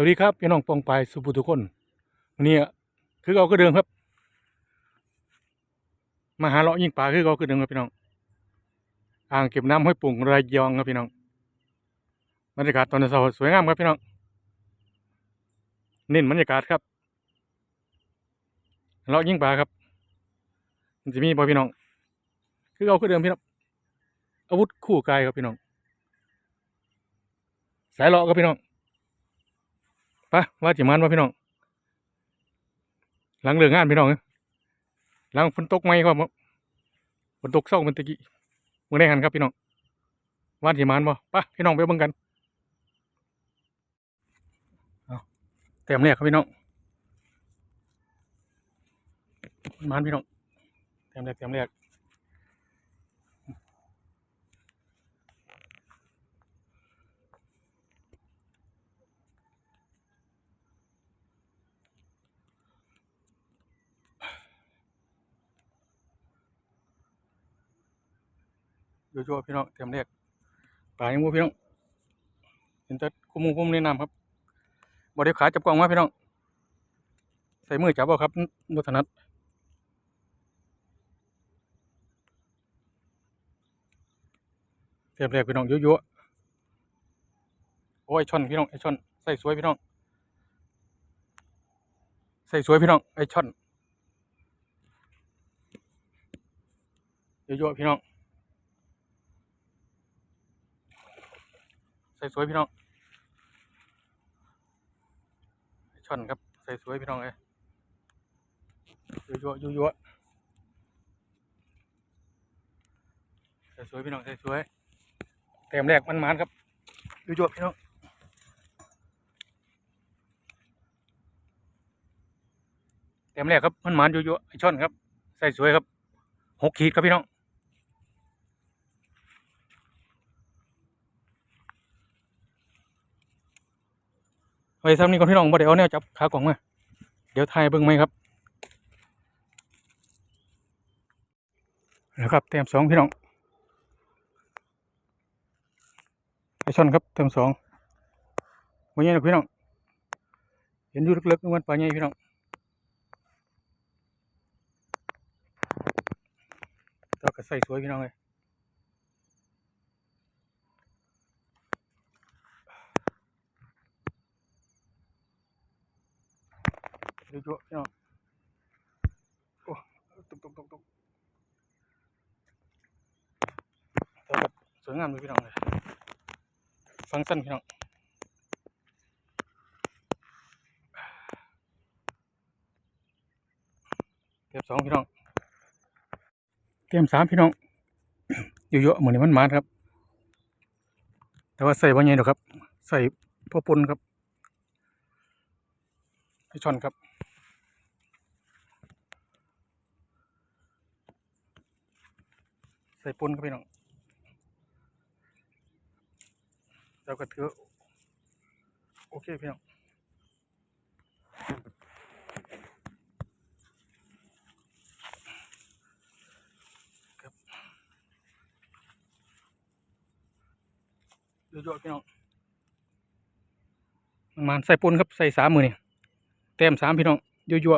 วัสดีครับพี่น้องปองปายสุภูทุกคนวันนี้คือเราก็เดิมครับ มาหาเลาะยิงปลาคือเราคือเดิมครับพี่น้อง อ่างเก็บน้ำห้วยปุ่งระยองครับพี่น้องบรรยากาศตอนเช้าสวยงามครับพี่น้องเน้นบรรยากาศครับเลาะยิงปลาครับมันจะมีบ่พี่น้อง คือเราคือเดิมพี่น้องอาวุธคู่กายครับพี่น้อง สายเลาะครับพี่น้อง ปะว่าจิมันว่าพี่น้อง หลังเรื่องงานพี่น้องเอ้ยหลังฝนตกไหมครับผมฝนตกเศร้ามันตะกี้มื่อได้หันครับพี่น้องว่าจิมันบ่ไปะพี่น้องไปเบิ่งกันเอาเต็มเลยครับพี่น้องมันพี่น้องเต็มเลยเต็มเลย อยู่ๆพี่น้องเต็มเลยปลายังบ่พี่น้องเห็นแต่คุ้มมุมคุ้มในน้ำครับบ่ได้ขาจับกล้องมาพี่น้องใส่มือจับเอาครับบ่ถนัดเต็มเลยพี่น้องยั่วๆโอ้ยช่อนพี่น้องไอช่อนใส่สวยพี่น้องใส่สวยพี่น้องไอช่อนเยั่วๆพี่น้อง ส่สวยพี่น้องช่อนครับใส่สวยพี่น้องเลยยั่วยั่วยั่วใส่สวยพี่น้องใส่สวยเต็มแรกมันมันครับยั่วยั่วพี่น้องเต็มแรกครับมันมันยั่วยั่วไอช่อนครับใส่สวยครับหกขีดครับพี่น้อง ว้ซ้ำนี้ก่อนพี่น้องบ่ได้เอาแนวจับขากล่องมาเดี๋ยวทายเบิ่งไหมครับนะครับเต็มสองพี่น้องไอช่อนครับเต็มสองวันนี้นะพี่น้องเห็นอยู่ลึกๆนึกว่าปลาใหญ่พี่น้องเราก็ใส่สวยพี่น้องเลย เดี๋ยวๆพี่น้องโอ้ตุกตุกตุกตุกเราก็สวยงามเลยพี่น้องเลยฟังสั้นพี่น้องเก็บสองพี่น้องเก็บสามพี่น้องอยู่เยอะเหมือนมันมาดครับ แต่ว่าใส่ว่าไงหรอครับ ใส่พ่อปนครับให้ชอนครับ ใส่ปนครับพี่น้องแล้วก็ถือโอเคพี่น้องเยอะๆพี่น้องมันมาใส่ปุนครับใส่สามมือนี่เต็มสามพี่น้องยั่ว